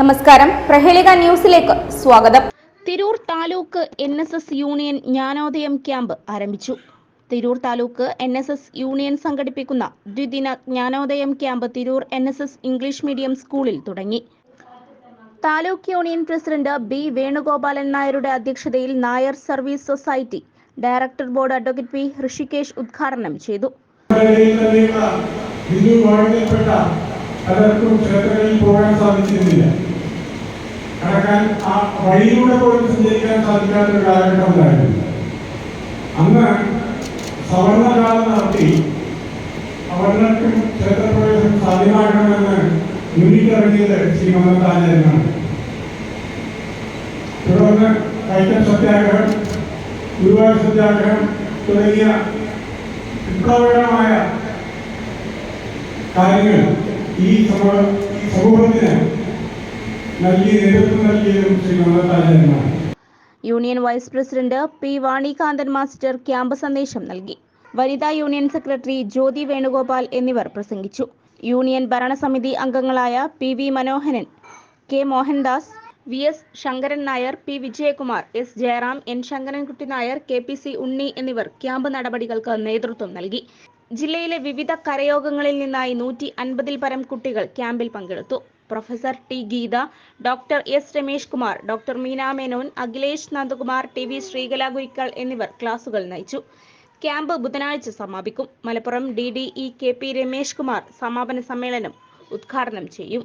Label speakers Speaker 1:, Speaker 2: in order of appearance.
Speaker 1: നമസ്കാരം. പ്രഹേളിക ന്യൂസിലേക്ക് സ്വാഗതം.
Speaker 2: Tirur taluk N S S union Jnanodayam camp ആരംഭിച്ചു. Tirur taluk N S S union സംഘടിപ്പിക്കുന്ന ദ്വിദിന Jnanodayam camp Tirur N S S English medium സ്കൂളിൽ തുടങ്ങി. Taluk union president B Venugopalan നായരുടെ അധ്യക്ഷതയിൽ Nair service society director board advocate P Rishikesh ഉദ്ഘാടനം ചെയ്തു.
Speaker 3: പലർക്കും ക്ഷേത്രങ്ങളിൽ പോകാൻ സാധിച്ചിരുന്നില്ല. കടക്കാൻ ആ വഴിയിലൂടെ പോലും സഞ്ചരിക്കാൻ സാധിക്കാത്ത ഒരു കാലഘട്ടം ഉണ്ടായിരുന്നു. അന്ന് സവർണകാലം നടത്തി അവർണർക്കും ക്ഷേത്രപ്രവേശനം സാധ്യമാക്കണമെന്ന് മുന്നിട്ടിറങ്ങിയത് ശ്രീ മമതാചാര്യനാണ് തുടർന്ന് കൈറ്റം സത്യാഗ്രഹം ഗുരുവായൂർ സത്യാഗ്രഹം തുടങ്ങിയ വിപ്ലവകരമായ കാര്യങ്ങൾ ഈ സമൂഹ ഈ സമൂഹത്തിന്
Speaker 2: union vice president P Vanikanthan master camp സന്ദേശം നൽകി. വനിതാ യൂണിയൻ സെക്രട്ടറി ജ്യോതി വേണുഗോപാൽ എന്നിവർ പ്രസംഗിച്ചു. യൂണിയൻ ഭരണസമിതി അംഗങ്ങളായ P V Manoharan K Mohandas V S Sankaran Nair P Vijayakumar S Jayaram N Sankarankutty Nair K P C Unni എന്നിവർ ക്യാമ്പ് നടപടികൾക്ക് നേതൃത്വം നൽകി. ജില്ലയിലെ വിവിധ കരയോഗങ്ങളിൽ നിന്നായി നൂറ്റി അൻപതിൽ പരം കുട്ടികൾ ക്യാമ്പിൽ പങ്കെടുത്തു. Professor T Geetha doctor S Ramesh Kumar doctor Meena Menon Akhilesh Nandakumar T V Sreekala Gurikkal എന്നിവർ ക്ലാസുകൾ നയിച്ചു. ക്യാമ്പ് ബുധനാഴ്ച സമാപിക്കും. Malappuram D D E K P Ramesh Kumar സമാപന സമ്മേളനം ഉദ്ഘാടനം ചെയ്യും.